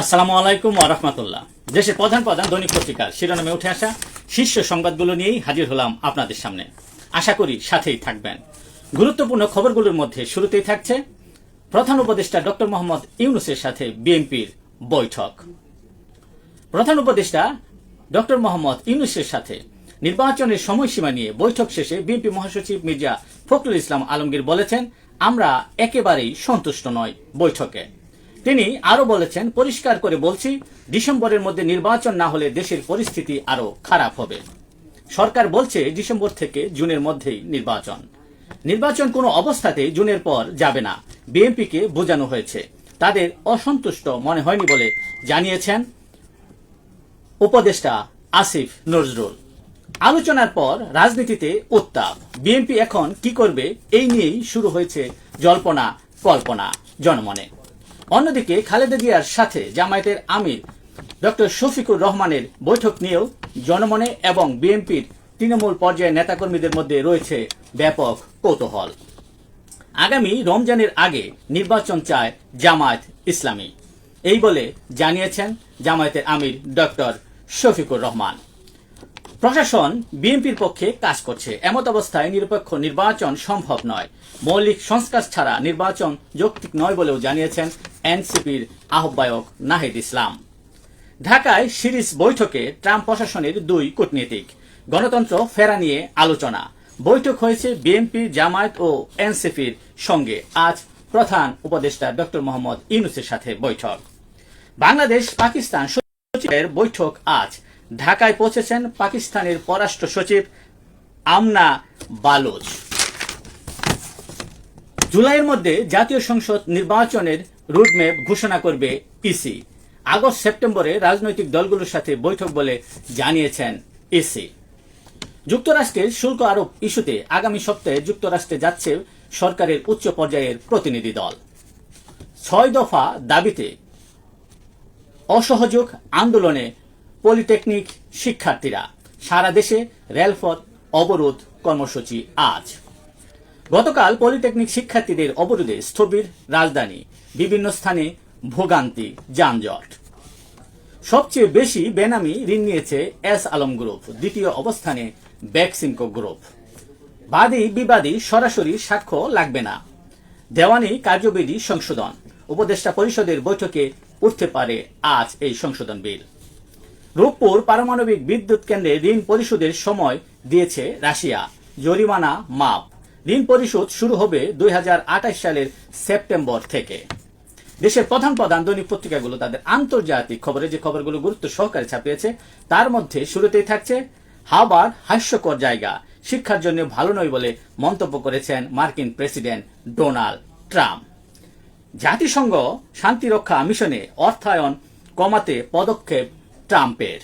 আসসালামু আলাইকুম ওরহমতুল্লাহ দেশের প্রধান প্রধান দৈনিক পত্রিকার শিরোনামে উঠে আসা শীর্ষ সংবাদগুলো নিয়েই হাজির হলাম আপনাদের সামনে। আশা করি সাথেই থাকবেন। গুরুত্বপূর্ণ খবরগুলোর মধ্যে শুরুতেই থাকছে প্রধান উপদেষ্টা ডক্টর মোহাম্মদ ইউনুসের সাথে বিএনপির বৈঠক। প্রধান উপদেষ্টা ডক্টর মোহাম্মদ ইউনুসের সাথে নির্বাচনের সময়সীমা নিয়ে বৈঠক শেষে বিএনপি মহাসচিব মির্জা ফখরুল ইসলাম আলমগীর বলেছেন, আমরা একেবারেই সন্তুষ্ট নয় বৈঠকে। তিনি আরও বলেছেন, পরিষ্কার করে বলছি, ডিসেম্বরের মধ্যে নির্বাচন না হলে দেশের পরিস্থিতি আরও খারাপ হবে। সরকার বলছে, ডিসেম্বর থেকে জুনের মধ্যেই নির্বাচন। নির্বাচন কোনো অবস্থাতেই জুনের পর যাবে না। বিএনপিকে বোঝানো হয়েছে। তাদের অসন্তুষ্ট মনে হয়নি বলে জানিয়েছেন উপদেষ্টা আসিফ নজরুল। আলোচনার পর রাজনীতিতে উত্তাপ। বিএনপি এখন কি করবে, এই নিয়েই শুরু হয়েছে জল্পনা কল্পনা জনমনে। অন্যদিকে খালেদা জিয়ার সাথে জামায়াতের আমির ডক্টর শফিকুর রহমানের বৈঠক নিয়েও জনমনে এবং বিএনপির তৃণমূল পর্যায়ের নেতাকর্মীদের মধ্যে রয়েছে ব্যাপক কৌতূহল। আগামী রমজানের আগে নির্বাচন চায় জামায়াত ইসলামী। এই বলে জানিয়েছেন জামায়াতের আমির ডক্টর শফিকুর রহমান। প্রশাসন বিএনপির পক্ষে কাজ করছে। এমত অবস্থায় নিরপেক্ষ নির্বাচন সম্ভব নয়। মৌলিক সংস্কার ছাড়া নির্বাচন যৌক্তিক নয় বলেও জানিয়েছেন এনসিপির আহ্বায়ক নাহিদ ইসলাম। ঢাকায় সিরিজ বৈঠকে ট্রাম্প প্রশাসনের দুই কূটনীতিক। গণতন্ত্র ফেরা নিয়ে আলোচনা। বৈঠক হয়েছে বিএনপি, জামায়াত ও এনসিপির সঙ্গে। আজ প্রধান উপদেষ্টা ডক্টর মোহাম্মদ ইউনুসের সাথে বৈঠক। বাংলাদেশ, পাকিস্তান সচিবের বৈঠক আজ। ঢাকায় পৌঁছেছেন পাকিস্তানের পররাষ্ট্র সচিব আমনা বালোচ। জুলাইয়ের মধ্যে জাতীয় সংসদ নির্বাচনের রুটম্যাপ ঘোষণা করবে ইসি আগস্ট সেপ্টেম্বরে রাজনৈতিক দলগুলোর সাথে বৈঠক বলে জানিয়েছেন ইসি যুক্তরাষ্ট্রের শুল্ক আরোপ ইস্যুতে আগামী সপ্তাহে যুক্তরাষ্ট্রে যাচ্ছে সরকারের উচ্চ পর্যায়ের প্রতিনিধি দল। ছয় দফা দাবিতে অসহযোগ আন্দোলনে পলিটেকনিক শিক্ষার্থীরা। সারা দেশে রেলপথ অবরোধ কর্মসূচি আজ। গতকাল পলিটেকনিক শিক্ষার্থীদের অবরোধে স্থবির রাজধানী, বিভিন্ন স্থানে ভোগান্তি, যানজট। সবচেয়ে বেশি বেনামি ঋণ নিয়েছে এস আলম গ্রুপ, দ্বিতীয় অবস্থানে ব্যাকসিমকো গ্রুপ। বাদী বিবাদী সরাসরি সাক্ষ্য লাগবে না। দেওয়ানি কার্যবিধি সংশোধন। উপদেষ্টা পরিষদের বৈঠকে উঠতে পারে আজ এই সংশোধন বিল। রূপপুর পারমাণবিক বিদ্যুৎ কেন্দ্রে ঋণ পরিশোধের সময় দিয়েছে রাশিয়া। জরিমানা মাপ ঋণ পরিশোধ শুরু হবে দুই হাজার আঠাশ সালের সেপ্টেম্বর থেকে। দেশের প্রধান প্রধান দৈনিক পত্রিকাগুলো তাদের আন্তর্জাতিক খবরে যে খবরগুলো গুরুত্ব সহকারে ছাপিয়েছে, তার মধ্যে শুরুতেই থাকছে হাবার হাস্যকর জায়গা, শিক্ষার জন্য ভালো নয় বলে মন্তব্য করেছেন মার্কিন প্রেসিডেন্ট ডোনাল্ড ট্রাম্প। জাতিসংঘ শান্তিরক্ষা মিশনে অর্থায়ন কমাতে পদক্ষেপ ট্রাম্পের।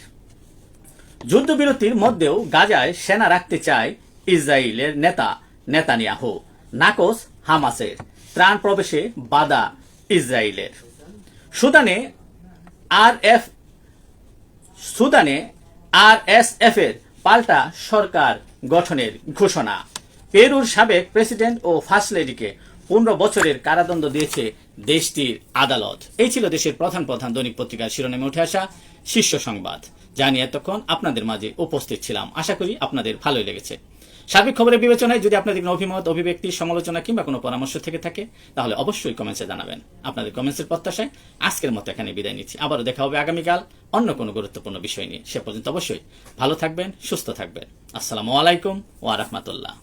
যুদ্ধবিরতির মধ্যেও গাজায় সেনা রাখতে চায় ইসরায়েলের নেতা নেতানিয়াহু নাকস হামাসের ত্রাণ প্রবেশে বাধা ইসরায়েলের। সুদানে আর এফ সুদানে আর এস এফ এর পাল্টা সরকার গঠনের ঘোষণা। পেরুর সাবেক প্রেসিডেন্ট ও ফার্স্ট লেডিকে পনেরো বছরের কারাদণ্ড দিয়েছে দেশটির আদালত। এই ছিল দেশের প্রধান প্রধান দৈনিক পত্রিকার শিরোনামে উঠে আসা শীর্ষ সংবাদ। যা নিয়ে এতক্ষণ আপনাদের মাঝে উপস্থিত ছিলাম। আশা করি আপনাদের ভালোই লেগেছে। সার্বিক খবরের বিবেচনায় যদি আপনাদের কোনো অভিমত, অভিব্যক্তি, সমালোচনা কিংবা কোনো পরামর্শ থেকে থাকে, তাহলে অবশ্যই কমেন্টসে জানাবেন। আপনাদের কমেন্টসের প্রত্যাশায় আজকের মতো এখানে বিদায় নিচ্ছি। আবারও দেখা হবে আগামীকাল অন্য কোনো গুরুত্বপূর্ণ বিষয় নিয়ে। সে পর্যন্ত অবশ্যই ভালো থাকবেন, সুস্থ থাকবেন। আসসালামু আলাইকুম ওয়া রাহমাতুল্লাহ।